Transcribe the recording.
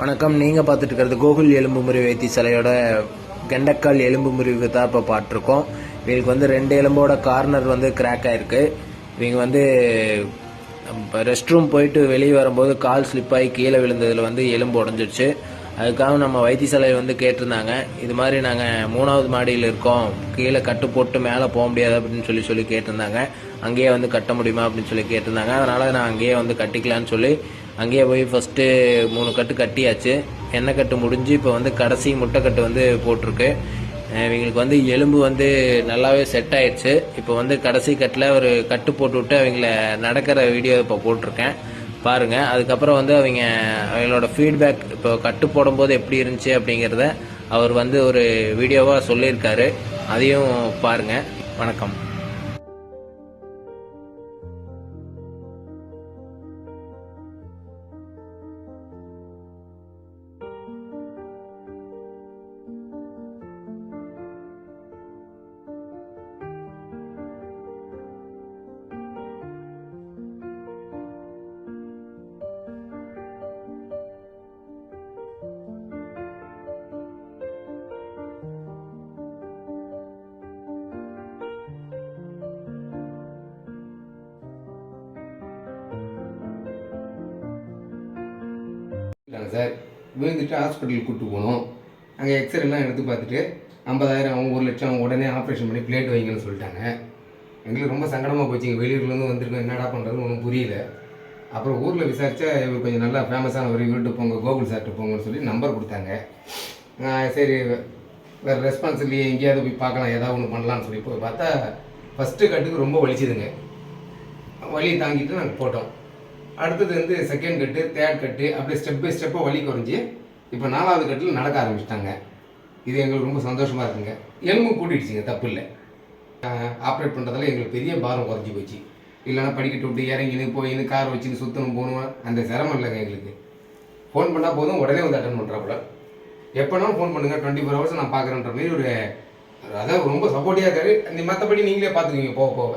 வணக்கம். நீங்கள் பார்த்துட்டு இருக்கிறது கோகுல் எலும்பு முறிவு வைத்தியசாலையோட கெண்டக்கால் எலும்பு முறிவுக்கு தான் இப்போ பார்த்துருக்கோம். இவங்களுக்கு வந்து ரெண்டு எலும்போட கார்னர் வந்து கிராக் ஆயிருக்கு. இவங்க வந்து ரெஸ்ட் ரூம் போயிட்டு வெளியே வரும்போது கால் ஸ்லிப் ஆகி கீழே விழுந்ததில் வந்து எலும்பு உடஞ்சிடுச்சு அதுக்காக நம்ம வைத்தியசாலையில் வந்து கேட்டிருந்தாங்க. இது மாதிரி நாங்கள் மூணாவது மாடியில் இருக்கோம். கீழே கட்டு போட்டு மேலே போக முடியாது அப்படின்னு சொல்லி சொல்லி கேட்டிருந்தாங்க. அங்கேயே வந்து கட்ட முடியுமா அப்படின்னு சொல்லி கேட்டிருந்தாங்க. அதனால் நான் அங்கேயே வந்து கட்டிக்கலான்னு சொல்லி அங்கேயே போய் ஃபஸ்ட்டு மூணு கட்டு கட்டியாச்சு. எண்ணெய் கட்டு முடிஞ்சு இப்போ வந்து கடைசி முட்டைக்கட்டு வந்து போட்டிருக்கு. இவங்களுக்கு வந்து எலும்பு வந்து நல்லாவே செட் ஆயிடுச்சு. இப்போ வந்து கடைசி கட்டில் ஒரு கட்டு போட்டு விட்டு அவங்கள நடக்கிற வீடியோ இப்போ போட்டிருக்கேன். பாருங்கள் அதுக்கப்புறம் வந்து அவங்க அவங்களோட ஃபீட்பேக் இப்போ கட்டு போடும்போது எப்படி இருந்துச்சு அப்படிங்கிறத அவர் வந்து ஒரு வீடியோவாக சொல்லியிருக்காரு. அதையும் பாருங்கள் வணக்கம். சார். விழுந்துட்டு ஹாஸ்பிட்டலுக்கு கூப்பிட்டு போனோம். அங்கே எக்ஸ்ரேலாம் எடுத்து பார்த்துட்டு ஐம்பதாயிரம் ஆகும் ஒரு லட்சம் ஆகும், உடனே ஆப்ரேஷன் பண்ணி பிளேட் வைங்கன்னு சொல்லிட்டாங்க. எங்களுக்கு ரொம்ப சங்கடமாக போச்சுங்க வெளியூர்லேருந்து வந்திருக்கோம் என்னடா பண்ணுறதுன்னு ஒன்றும் புரியல. அப்புறம் ஊரில் விசாரித்தா இவர் கொஞ்சம் நல்லா ஃபேமஸான ஒரு இவர்கிட்ட போங்க கோகுல் சார்கிட்ட போங்கன்னு சொல்லி நம்பர் கொடுத்தாங்க. சரி வேறு ரெஸ்பான்ஸ் இல்லையே எங்கேயாவது போய் பார்க்கலாம் ஏதாவது ஒன்று பண்ணலாம்னு சொல்லி போய் பார்த்தா ஃபஸ்ட்டு கட்டுக்கு ரொம்ப வலிச்சுதுங்க. வலி தாங்கிட்டு நாங்கள் போட்டோம். அடுத்தது வந்து செகண்ட் கட்டு தேர்ட் கட்டு அப்படியே ஸ்டெப் பை ஸ்டெப்பாக வலி குறைஞ்சி இப்போ நாலாவது கட்டில் நடக்க ஆரம்பிச்சிட்டாங்க. இது எங்களுக்கு ரொம்ப சந்தோஷமாக இருக்குங்க. எலும்பும் கூட்டிடுச்சுங்க தப்பு இல்லை. ஆப்ரேட் பண்ணுறதால எங்களுக்கு பெரிய பாரம் குறைஞ்சி போச்சு. இல்லைன்னா படிக்கட்டு விட்டு இறங்கின்னு போயின்னு கார் வச்சுன்னு சுற்றணும் போகணும் அந்த சிரமம் இல்லைங்க எங்களுக்கு. ஃபோன் பண்ணால் போதும் உடனே வந்து அட்டன் பண்ணுறாப்புல எப்போனாலும் ஃபோன் பண்ணுங்கள் டுவெண்ட்டி ஃபோர் ஹவர்ஸ் நான் பார்க்குறேன்ற மாதிரி ஒரு அதாவது ரொம்ப சப்போர்ட்டிவாக இருக்காரு. அந்த மற்றபடி நீங்களே பார்த்துக்குவீங்க போக போக.